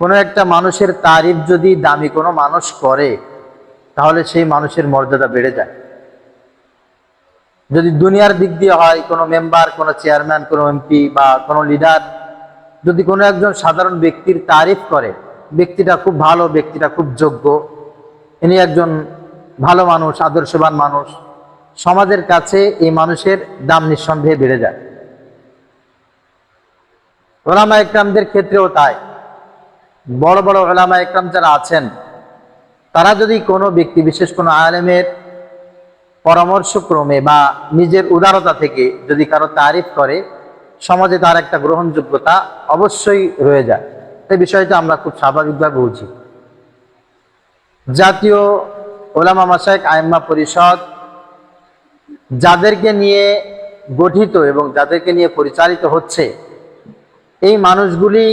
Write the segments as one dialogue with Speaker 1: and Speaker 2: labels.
Speaker 1: কোনো একটা মানুষের তারিফ যদি দামি কোনো মানুষ করে, তাহলে সেই মানুষের মর্যাদা বেড়ে যায়। যদি দুনিয়ার দিক দিয়ে হয়, কোনো মেম্বার কোনো চেয়ারম্যান কোনো এমপি বা কোনো লিডার যদি কোনো একজন সাধারণ ব্যক্তির তারিফ করে, ব্যক্তিটা খুব ভালো, ব্যক্তিটা খুব যোগ্য, ইনি একজন ভালো মানুষ, আদর্শবান মানুষ, সমাজের কাছে এই মানুষের দাম নিঃসন্দেহে বেড়ে যায়। ওলামা একরামদের ক্ষেত্রেও তাই। বড় বড় ওলামা একরাম যারা আছেন, তারা যদি কোনো ব্যক্তি, বিশেষ কোনো আলেমের পরামর্শক্রমে বা নিজের উদারতা থেকে যদি কারও তারিফ করে, সমাজে তার একটা গ্রহণযোগ্যতা অবশ্যই রয়ে যায়। এই বিষয়টা আমরা খুব স্বাভাবিকভাবে বুঝি। জাতীয় ওলামা মাসায়ক আইম্মা পরিষদ যাদেরকে নিয়ে গঠিত এবং যাদেরকে নিয়ে পরিচালিত হচ্ছে, এই মানুষগুলি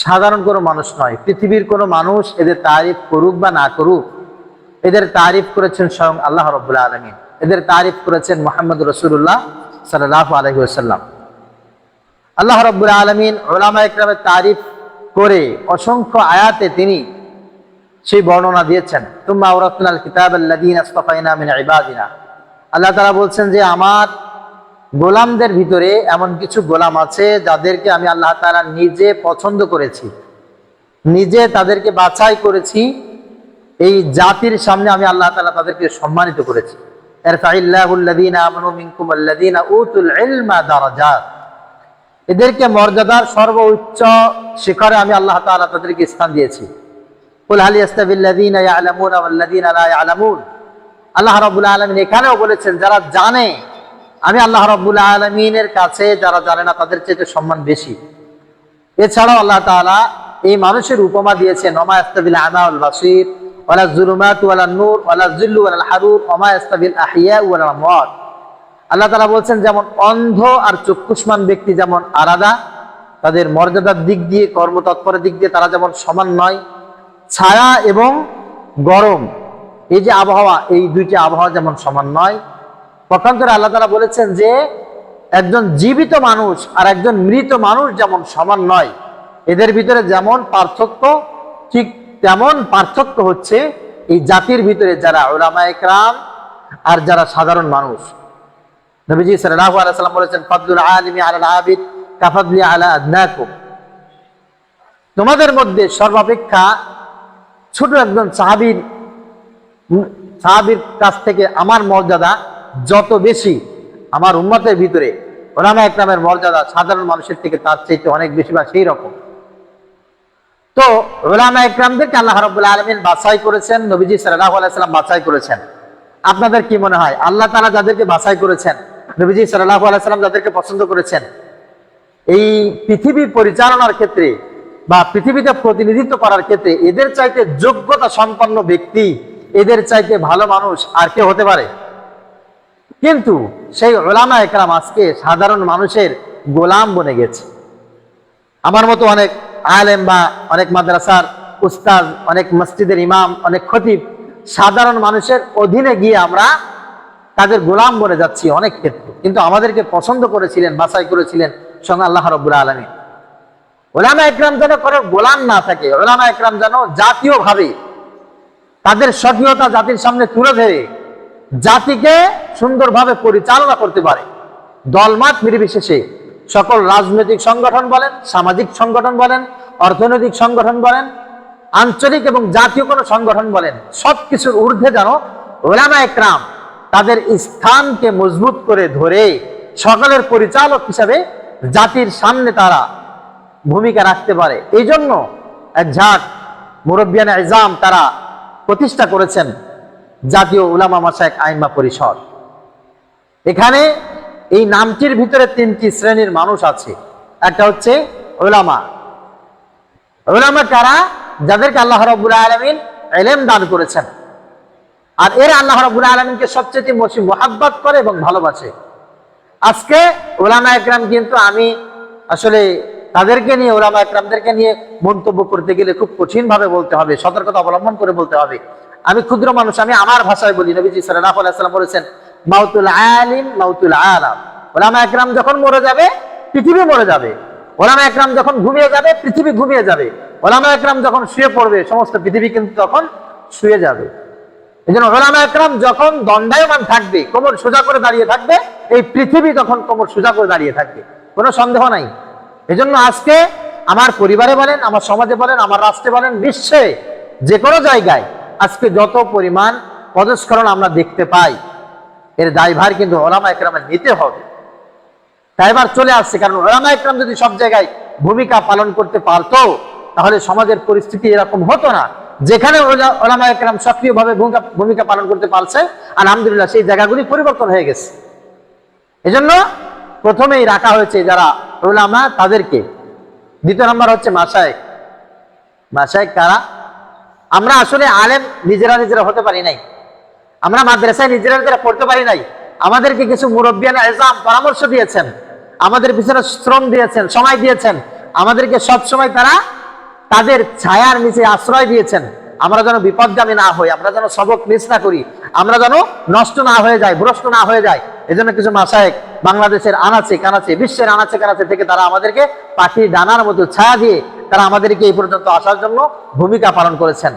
Speaker 1: সাধারণ কোনো মানুষ নয়। পৃথিবীর কোনো মানুষ এদের তারিফ করুক বা না করুক, এদের তারিফ করেছেন স্বয়ং আল্লাহ রবুল্লা আলমিন। এদের তারিফ করেছেন মোহাম্মদ রসুল্লাহ সাল্লাহ আলহিউসাল্লাম আল্লাহ রব্বুল আলমিন ওলামা ইকরামের তারিফ করে অসংখ্য আয়াতে তিনি সেই বর্ণনা দিয়েছেন। তুম্মা ওরাতুল কিতাব আল্লাদিন আল্লাহ তারা বলছেন যে, আমার গোলামদের ভিতরে এমন কিছু গোলাম আছে যাদেরকে আমি আল্লাহ তাআলা নিজে পছন্দ করেছি। নিজে তাদেরকে বাছাই করেছি। এই জাতির সামনে আমি আল্লাহ তালা তাদেরকে সম্মানিত করেছি। এদেরকে মর্যাদার সর্বোচ্চ শিখরে আমি আল্লাহ তাআলা তাদেরকে স্থান দিয়েছি। আল্লাহ রাব্বুল আলামিন এখানেও বলেছেন, যারা জানে আমি আল্লাহ রাব্বুল আলামিনের কাছে, যারা জানে না, তাদের চেয়ে সম্মান বেশি। এছাড়াও আল্লাহ তালা এই মানুষের উপমা দিয়েছেন, ওমা ইস্তাবিল ওয়াল বাসীর, ওয়ালা যুলুমাত ওয়ালা নূর, ওয়ালা যিল্লু ওয়ালা হারুর, ওমা ইস্তাবিল আহইয়া ওয়াল আমওয়াত। আল্লাহ তাআলা বলছেন, যেমন অন্ধ আর চক্ষুষ্মান ব্যক্তি যেমন আলাদা, তাদের মর্যাদার দিক দিয়ে, কর্মতৎপরের দিক দিয়ে তারা যেমন সমান নয়। ছায়া এবং গরম, এই যে আবহাওয়া, এই দুইটি আবহাওয়া যেমন সমান নয়। পক্ষান্তরে আল্লাহ তালা বলেছেন যে, একজন জীবিত মানুষ আর একজন মৃত মানুষ যেমন সমান নয়, এদের ভিতরে যেমন পার্থক্য, ঠিক তেমন পার্থক্য হচ্ছে এই জাতির ভিতরে যারা ওলামা একরাম আর যারা সাধারণ মানুষ। নবীজি সাল্লাল্লাহু আলাইহি সাল্লাম বলেছেন, ফাদলুল আলিমি আলাল আবিদ কাফাদলি আলা তোমাদের মধ্যে সর্বাপেক্ষা ছোট একজন সাহাবীর সাহাবীর কাছ থেকে আমার মর্যাদা যত বেশি আমার উম্মতের ভিতরে ওলামা একরামের মর্যাদা সাধারণ মানুষের থেকে তার চাইতে অনেক বেশি বা সেই রকম। তো ওলামা একরামদেরকে আল্লাহ রাব্বুল আলামিন বাছাই করেছেন, নবীজি সাল্লাল্লাহু আলাইহি সাল্লাম বাছাই করেছেন। আপনাদের কি মনে হয়, আল্লাহ তাআলা যাদেরকে বাছাই করেছেন, নবীজি সাল্লাহ আলাইহি সাল্লাম যাদেরকে পছন্দ করেছেন, এই পৃথিবী পরিচালনার ক্ষেত্রে বা পৃথিবীতে প্রতিনিধিত্ব করার ক্ষেত্রে এদের চাইতে যোগ্যতা সম্পন্ন ব্যক্তি, এদের চাইতে ভালো মানুষ আর কে হতে পারে? কিন্তু সেই ওলামা একরাম আজকে সাধারণ মানুষের গোলাম বনে গেছে। আমার মতো অনেক আলেম বা অনেক মাদ্রাসার উস্তাদ, অনেক মসজিদের ইমাম, অনেক খতিব সাধারণ মানুষের অধীনে গিয়ে আমরা তাদের গোলাম বনে যাচ্ছি অনেক ক্ষেত্রে। কিন্তু আমাদেরকে পছন্দ করেছিলেন, বাছাই করেছিলেন সঙ্গে আল্লাহ রব্বুল আলমী ওলামা একরাম যেন কোনো গোলাম না থাকে, ওলামা একরাম যেন জাতীয়ভাবে তাদের স্বকীয়তা জাতির সামনে তুলে ধরে জাতিকে সুন্দরভাবে পরিচালনা করতে পারে। দলমাত নির্বিশেষে সকল রাজনৈতিক সংগঠন বলেন, সামাজিক সংগঠন বলেন, অর্থনৈতিক সংগঠন বলেন, আঞ্চলিক এবং জাতীয় কোনো সংগঠন বলেন সব কিছুর ঊর্ধ্বে যেন ওলামা একরাম তাদের স্থানকে মজবুত করে ধরে সকলের পরিচালক হিসাবে জাতির সামনে তারা ভূমিকা রাখতে পারে। এই জন্য এক ঝাঁক মুরব্বিয়ান ইজাম তারা প্রতিষ্ঠা করেছেন। জাতীয় উলামা মাসায়ক আইমা পরিষদ। এখানে এই নামটির ভিতরে তিনটি শ্রেণির মানুষ আছে। একটা হচ্ছে ওলামা ওলামা কারা? যাদেরকে আল্লাহ রব্বুল আলমিন এলেম দান করেছেন। আর এরা আল্লাহ রব্বুল আলমিনকে সবচেয়ে বেশি মোহাব্বত করে এবং ভালোবাসে। আজকে ওলামা একরাম কিন্তু আমি আসলে তাদেরকে নিয়ে ওলামা একরামদেরকে নিয়ে মন্তব্য করতে গেলে খুব কঠিন ভাবে বলতে হবে, সতর্কতা অবলম্বন করে বলতে হবে। আমি ক্ষুদ্র মানুষ, আমি আমার ভাষায় বলি। নবীজি আলাইসাল্লাম বলেছেন, মাউতুল আলিম, মাউতুল আলাম। ওলামা একরাম যখন মরে যাবে, পৃথিবী মরে যাবে। ওলামা একরাম যখন ঘুমিয়ে যাবে, পৃথিবী ঘুমিয়ে যাবে। ওলামা একরাম যখন শুয়ে পড়বে, সমস্ত পৃথিবী কিন্তু তখন শুয়ে যাবে। এই জন্য ওলামা একরাম যখন দণ্ডায়মান থাকবে, কোমর সোজা করে দাঁড়িয়ে থাকবে, এই পৃথিবী তখন কোমর সোজা করে দাঁড়িয়ে থাকবে। কোনো সন্দেহ নাই। এজন্য আজকে আমার পরিবারে বলেন, আমার সমাজে বলেন, আমার রাষ্ট্রে বলেন, বিশ্বে যে কোনো জায়গায় আজকে যত পরিমাণ পদস্খলন আমরা দেখতে পাই, এর দায়ভার কিন্তু ওলামা একরামের নিতে হবে। দায়ভার চলে আসছে, কারণ ওলামা একরাম যদি সব জায়গায় ভূমিকা পালন করতে পারতো, তাহলে সমাজের পরিস্থিতি এরকম হতো না। যেখানে ওলামা একরাম সক্রিয়ভাবে ভূমিকা ভূমিকা পালন করতে পারছে, আলহামদুলিল্লাহ সেই জায়গাগুলি পরিবর্তন হয়ে গেছে। এজন্য প্রথমেই রাখা হয়েছে যারা ওলামা, তাদেরকে। দ্বিতীয় নম্বর হচ্ছে মাসায়েক মাসায় কারা? আমরা আসলে আলেম নিজেরা নিজেরা হতে পারি নাই। আমরা মাদ্রাসায় নিজেরা নিজেরা পড়তে পারি নাই। আমাদেরকে কিছু মুরব্বিয়ান এজাম পরামর্শ দিয়েছেন। আমাদের পিছনে শ্রম দিয়েছেন, সময় দিয়েছেন। আমাদেরকে সব সময় তারা তাদের ছায়ার নিচে আশ্রয় দিয়েছেন। আমরা যেন বিপদগামী না হই, আমরা যেন সবক মিস না করি, আমরা যেন নষ্ট না হয়ে যায় ভ্রষ্ট না হয়ে যায় এজন্য কিছু মাসায়েক বাংলাদেশের আনাচে কানাচে, বিশ্বের আনাচে কানাচে থেকে তারা আমাদেরকে পাখি ডানার মতো ছায়া দিয়ে তারা আমাদেরকে এই পর্যন্ত আসার জন্য ভূমিকা পালন করেছেন।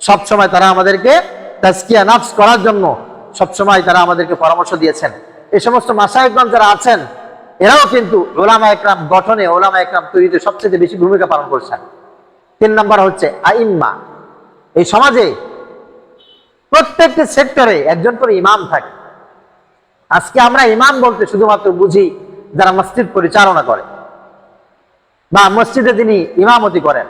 Speaker 1: সব সময় তারা আমাদেরকে তাজকিয়া নাফস করার জন্য সব সময় তারা আমাদেরকে পরামর্শ দিয়েছেন। এই সমস্ত মাসায়কগণ যারা আছেন, এরাও কিন্তু ওলামা একরাম গঠনে, ওলামা একরাম তৈরিতে সবচেয়ে বেশি ভূমিকা পালন করছেন। তিন নম্বর হচ্ছে আইম্মা। এই সমাজে প্রত্যেকটি সেক্টরে একজন করে ইমাম থাকে। আজকে আমরা ইমাম বলতে শুধুমাত্র বুঝি যারা মসজিদ পরিচালনা করে। বা মসজিদে তিনি ইমামতি করেন।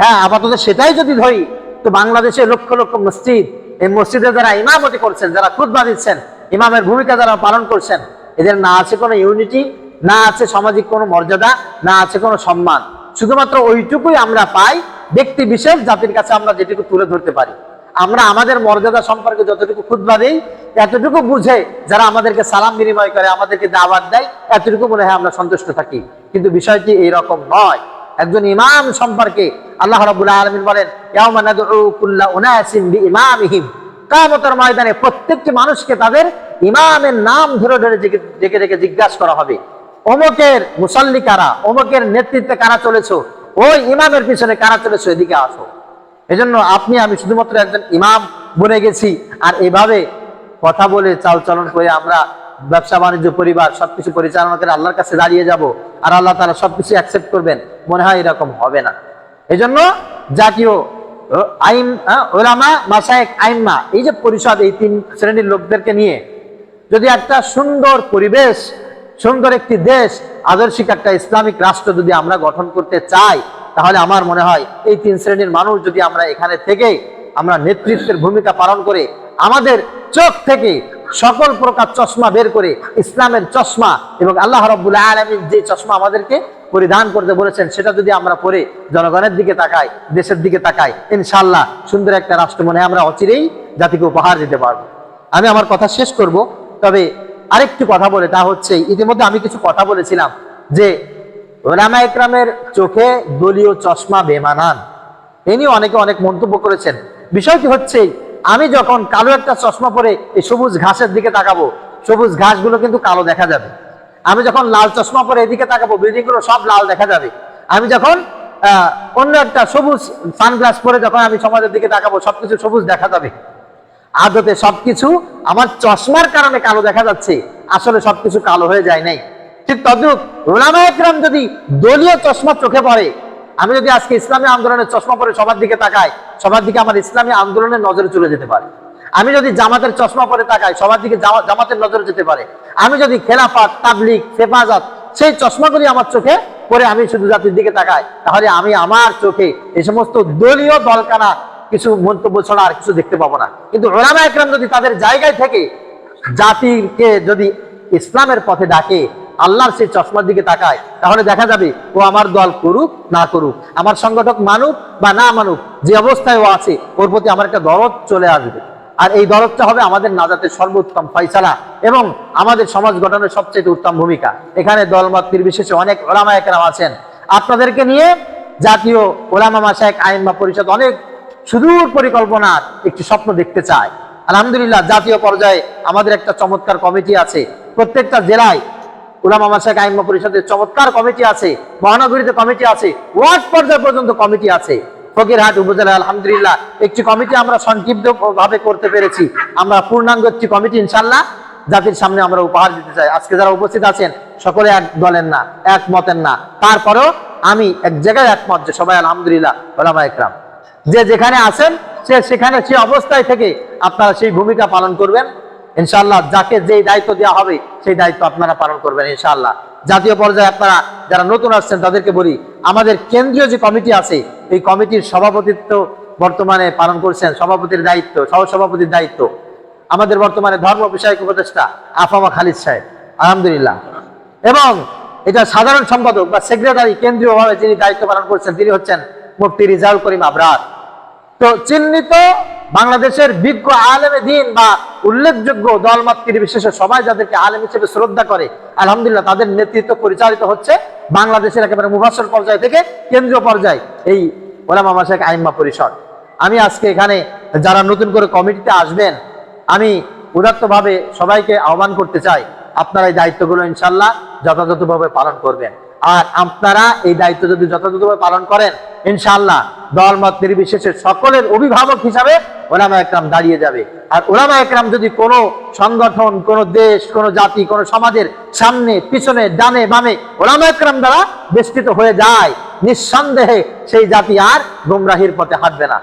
Speaker 1: হ্যাঁ আপাতত সেটাই যদি ধরি, তো বাংলাদেশে লক্ষ লক্ষ মসজিদ, এই মসজিদে যারা ইমামতি করছেন, যারা খুদবা দিচ্ছেন, ইমামের ভূমিকা যারা পালন করছেন, এদের না আছে কোনো ইউনিটি না আছে সামাজিক কোনো মর্যাদা, না আছে কোনো সম্মান। শুধুমাত্র ওইটুকুই আমরা পাই, ব্যক্তি বিশেষ, জাতির কাছে আমরা যেটুকু তুলে ধরতে পারি। আমরা আমাদের মর্যাদা সম্পর্কে যতটুকু খুদবা দিই, এতটুকু বুঝে যারা আমাদেরকে সালাম বিনিময় করে, আমাদেরকে দাওয়াত দেয়, এতটুকু মনে হয় আমরা সন্তুষ্ট থাকি। কিন্তু বিষয়টি এইরকম নয়। একজন ইমাম সম্পর্কে আল্লাহ আলামিন বলেন কিয়ামতের ময়দানে প্রত্যেকটি মানুষকে তাদের ইমামের নাম ধরে ধরে ডেকে ডেকে জিজ্ঞাসা করা হবে। অমুকের মুসল্লি কারা? অমুকের নেতৃত্বে কারা চলেছ? ওই ইমামের পিছনে কারা চলেছো? এদিকে আসো। এজন্য আপনি, আমি শুধুমাত্র একজন ইমাম বনে গেছি, আর এভাবে কথা বলে চালচলন করে আমরা ব্যবসা, বাণিজ্য, পরিবার সবকিছু পরিচালনা করে আল্লাহর কাছে দাঁড়িয়ে যাব, আর আল্লাহ তারা সবকিছু অ্যাকসেপ্ট করবেন, মনে হয় এরকম হবে না। এজন্য জাতীয় আইন ওলামা মাসায়েক আইম্মা, এই যে পরিষদ, এই তিন শ্রেণির লোকদেরকে নিয়ে, যদি একটা সুন্দর পরিবেশ, সুন্দর একটি দেশ, আদর্শিক একটা ইসলামিক রাষ্ট্র যদি আমরা গঠন করতে চাই তাহলে আমার মনে হয় এই তিন শ্রেণির মানুষ যদি আমরা এখানে থেকে আমরা নেতৃত্বের ভূমিকা পালন করে আমাদের চোখ থেকে সকল প্রকার চশমা বের করে ইসলামের চশমা এবং আল্লাহ রব্বুল আলমীর যে চশমা আমাদেরকে পরিধান করতে বলেছেন, সেটা যদি আমরা পরে জনগণের দিকে তাকাই, দেশের দিকে তাকাই ইনশাল্লাহ সুন্দর একটা রাষ্ট্র মনে আমরা অচিরেই জাতিকে উপহার দিতে পারব। আমি আমার কথা শেষ করব, তবে আরেকটি কথা বলে, তা হচ্ছে ইতিমধ্যে আমি কিছু কথা বলেছিলাম যে ওলামা একরামের চোখে দলীয় চশমা বেমানান। তিনি অনেকে অনেক মন্তব্য করেছেন। বিষয়টি হচ্ছে, আমি যখন কালো একটা চশমা পরে এই সবুজ ঘাসের দিকে তাকাবো, সবুজ ঘাসগুলো কিন্তু কালো দেখা যাবে। আমি যখন লাল চশমা পরে এদিকে তাকাবো বিল্ডিংগুলো সব লাল দেখা যাবে। আমি যখন অন্য একটা সবুজ সানগ্লাস পরে যখন আমি সমাজের দিকে তাকাবো, সবকিছু সবুজ দেখা যাবে। আদতে সবকিছু আমার চশমার কারণে কালো দেখা যাচ্ছে। আসলে সবকিছু কালো হয়ে যায় নাই। ঠিক তদ্রুপ একরাম যদি দলীয় চশমা চোখে পড়ে, আমি যদি আজকে ইসলামী আন্দোলনের চশমা পরে সবার দিকে তাকাই, সবার দিকে আমার ইসলামী আন্দোলনের নজরে চলে যেতে পারে। আমি যদি জামাতের চশমা পরে তাকাই, সবার দিকে জামাতের নজরে যেতে পারে। আমি যদি খেলাফাত তাবলিক হেফাজত, সেই চশমাগুলি আমার চোখে পরে আমি শুধু জাতির দিকে তাকাই, তাহলে আমি আমার চোখে এই সমস্ত দলীয় দলকানা কিছু মন্তব্য ছাড়া আর কিছু দেখতে পাবো না। কিন্তু ওলামা একরাম যদি তাদের জায়গায় থেকে জাতিকে যদি ইসলামের পথে ডাকে আল্লাহর সেই চশমার দিকে তাকায়, তাহলে দেখা যাবে ও আমার দল করুক, না করুক। আমার সংগঠক মানুক বা না মানুক, যে অবস্থায় ও আছে, ওর প্রতি আমার একটা দরদ চলে আসবে। আর এই দরদটা হবে আমাদের নাজাতের সর্বোত্তম ফয়সালা এবং আমাদের সমাজ গঠনের সবচেয়ে উত্তম ভূমিকা। এখানে দলমত নির্বিশেষে অনেক ওলামা একরাম আছেন। আপনাদেরকে নিয়ে জাতীয় ওলামা মাসায়ক আইন বা পরিষদ অনেক সুদূর পরিকল্পনার একটি স্বপ্ন দেখতে চায়। আলহামদুলিল্লাহ, জাতীয় পর্যায়ে আমাদের একটা চমৎকার কমিটি আছে। প্রত্যেকটা জেলায় আইম্মা পরিষদের চমৎকার কমিটি আছে মহানগরীতে কমিটি আছে, ওয়ার্ড পর্যায় পর্যন্ত কমিটি আছে। ফকিরহাট উপজেলা আলহামদুলিল্লাহ একটি কমিটি আমরা সংক্ষিপ্ত ভাবে করতে পেরেছি। আমরা পূর্ণাঙ্গ একটি কমিটি ইনশাল্লাহ জাতির সামনে আমরা উপহার দিতে চাই। আজকে যারা উপস্থিত আছেন, সকলে এক দলের না এক মতের না। তারপরেও আমি এক জায়গায় একমত যে সবাই আলহামদুলিল্লাহ ওলামা যে যেখানে আছেন, সে সেখানে সে অবস্থায় থেকে আপনারা সেই ভূমিকা পালন করবেন। ইনশাআল্লাহ, যাকে যেই দায়িত্ব দেওয়া হবে, সেই দায়িত্ব আপনারা পালন করবেন ইনশাআল্লাহ। জাতীয় পর্যায়ে আপনারা যারা নতুন আসছেন, তাদেরকে বলি, আমাদের কেন্দ্রীয় যে কমিটি আছে, এই কমিটির সভাপতিত্ব বর্তমানে পালন করছেন, সভাপতির দায়িত্ব, সহসভাপতির দায়িত্ব। আমাদের বর্তমানে ধর্ম বিষয়ক উপদেষ্টা আফামা খালিদ সাহেব, আলহামদুলিল্লাহ। এবং এটা সাধারণ সম্পাদক বা সেক্রেটারি কেন্দ্রীয়ভাবে যিনি দায়িত্ব পালন করছেন, তিনি হচ্ছেন মুফতি রিজাউল করিম আবরার। তো চিহ্নিত বাংলাদেশের বিজ্ঞ আলেমে দিন বা উল্লেখযোগ্য দলমাত্রী বিশেষে সবাই যাদেরকে আলেম হিসেবে শ্রদ্ধা করে, আলহামদুলিল্লাহ তাদের নেতৃত্ব পরিচালিত হচ্ছে বাংলাদেশের একেবারে মুভাসর পর্যায় থেকে কেন্দ্রীয় পর্যায়, এই ওলামা মাসাক আইম্মা পরিষদ। আমি আজকে এখানে যারা নতুন করে কমিটিতে আসবেন, আমি উদাত্তভাবে সবাইকে আহ্বান করতে চাই, আপনারা এই দায়িত্বগুলো ইনশাল্লাহ যথাযথভাবে পালন করবেন। আর আপনারা এই দায়িত্ব যদি যথাযথভাবে পালন করেন ইনশাল্লাহ দল মত নির্বিশেষে সকলের অভিভাবক হিসাবে ওলামা একরাম দাঁড়িয়ে যাবে। আর ওলামা একরাম যদি কোনো সংগঠন, কোনো দেশ, কোনো জাতি, কোনো সমাজের সামনে, পিছনে, ডানে, বামে ওলামা একরাম দ্বারা বেষ্টিত হয়ে যায়, নিঃসন্দেহে সেই জাতি আর গুমরাহির পথে হাঁটবে না।